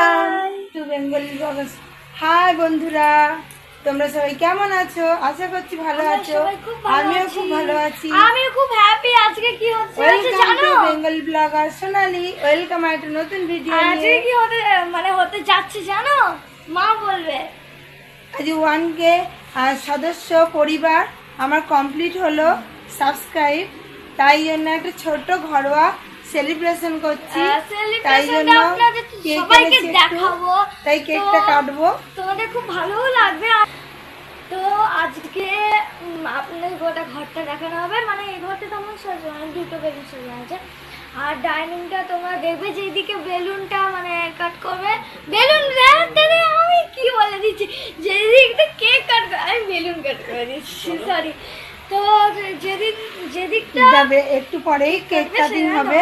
Welcome to Bengali bloggers hi বন্ধুরা তোমরা সবাই কেমন আছো? আশা করছি ভালো আছো। আমিও খুব ভালো আছি। খুব হ্যাপি আজকে কি হচ্ছে welcome to Bengali blogger Sonali. Welcome একটা নতুন ভিডিও আজকে কি হতে মানে হতে যাচ্ছে জানো? মা বলবে। আজ ওয়ান কে সদস্য পরিবার আমার কমপ্লিট হলো। সাবস্ক্রাইব তাই জন্য একটা ছোট ঘরোয়া সেলিব্রেশন করছি। তাই জন্য সবাইকে দেখাবো। তাই কেকটা তো কাটবো। তোমাদের খুব ভালোও লাগবে। তো আজকে আপনাদের গোটা ঘরটা দেখানো হবে। মানে এই ঘরটা তেমন সাজানো দুটো বেলুন সাজানো আছে। আর ডাইনিংটা তোমরা দেখবে যেদিকে বেলুনটা মানে কাট করবে। বেলুন আমি কি বলে দিচ্ছি? যেদিকটা কেক কাট আমি বেলুন কাট করে দিচ্ছি সরি তো যে- যেদিক যেদিকটা যাবে একটু পরেই কেক কাটিং হবে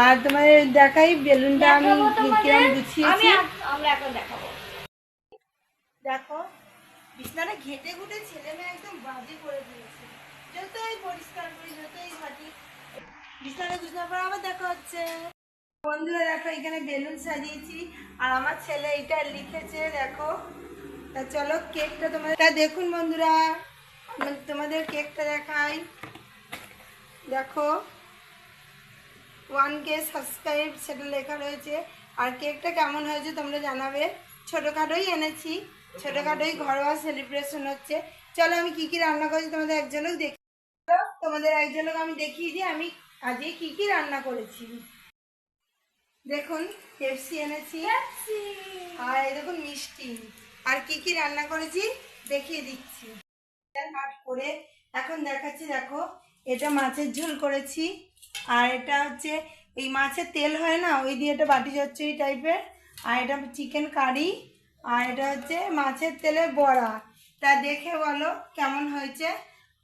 আর তোমাদের দেখাই বেলুনটা আমি কিরম গুছিয়েছি আমরা এখন দেখাবো। দেখো বিছনাটা ঘেটে ঘুটে ছেলে মেয়ে একদম বাজে করে দিয়েছে। যতই পরিষ্কার করি যতই ঘাটি পর আবার দেখা হচ্ছে। বন্ধুরা দেখো এখানে বেলুন সাজিয়েছি। আর আমার ছেলে এটা লিখেছে দেখো। তা চলো কেকটা তোমাদের তা দেখুন বন্ধুরা। আমি তোমাদের কেকটা দেখাই। দেখো ওয়ান কে সাবস্ক্রাইব সেটা লেখা রয়েছে। আর কেকটা কেমন হয়েছে তোমরা জানাবে। ছোটোখাটোই এনেছি ছোটোখাটোই ঘরোয়া সেলিব্রেশন হচ্ছে। চলো আমি কি কি রান্না করেছি তোমাদের এক ঝলক দেখি তোমাদের এক ঝলক আমি দেখিয়ে দিই আমি আজকে কি কি রান্না করেছি। দেখুন পেপসি এনেছি। আর এই দেখুন মিষ্টি। আর কি কি রান্না করেছি দেখিয়ে দিচ্ছি। করে। এখন দেখাচ্ছি, দেখো, এটা মাছের ঝোল করেছি। আর এটা হচ্ছে, এই মাছের তেল হয় না, ওই দিয়ে এটা বাটি চচ্চড়ি টাইপের। আর এটা চিকেন কারি, আর এটা হচ্ছে মাছের তেলের বড়া। তা দেখে বলো কেমন হয়েছে।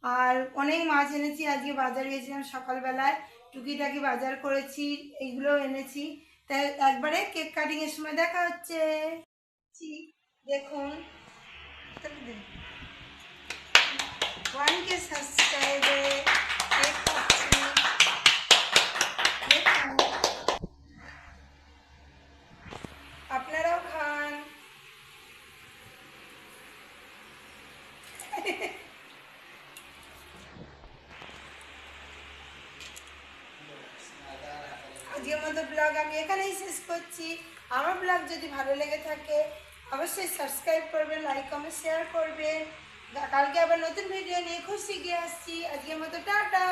আর অনেক মাছ এনেছি, আজকে বাজার গেছিলাম সকালবেলায়। টুকিটাকি বাজার করেছি এইগুলো এনেছি। তাই একবারে কেক কাটিংয়ের সময় দেখা হচ্ছে। দেখুন তাহলে দেখুন। ওয়ান কে সাবস্ক্রাইবে। আপনারাও খান ব্লগ আমি এখানেই শেষ করছি। আমার ব্লগ যদি ভালো লেগে থাকে, অবশ্যই সাবস্ক্রাইব করবেন লাইক কমেন্ট শেয়ার করবেন। কালকে আবার নতুন ভিডিও নিয়ে খুশি শিখে আসছি। আজকের মতো টাটা।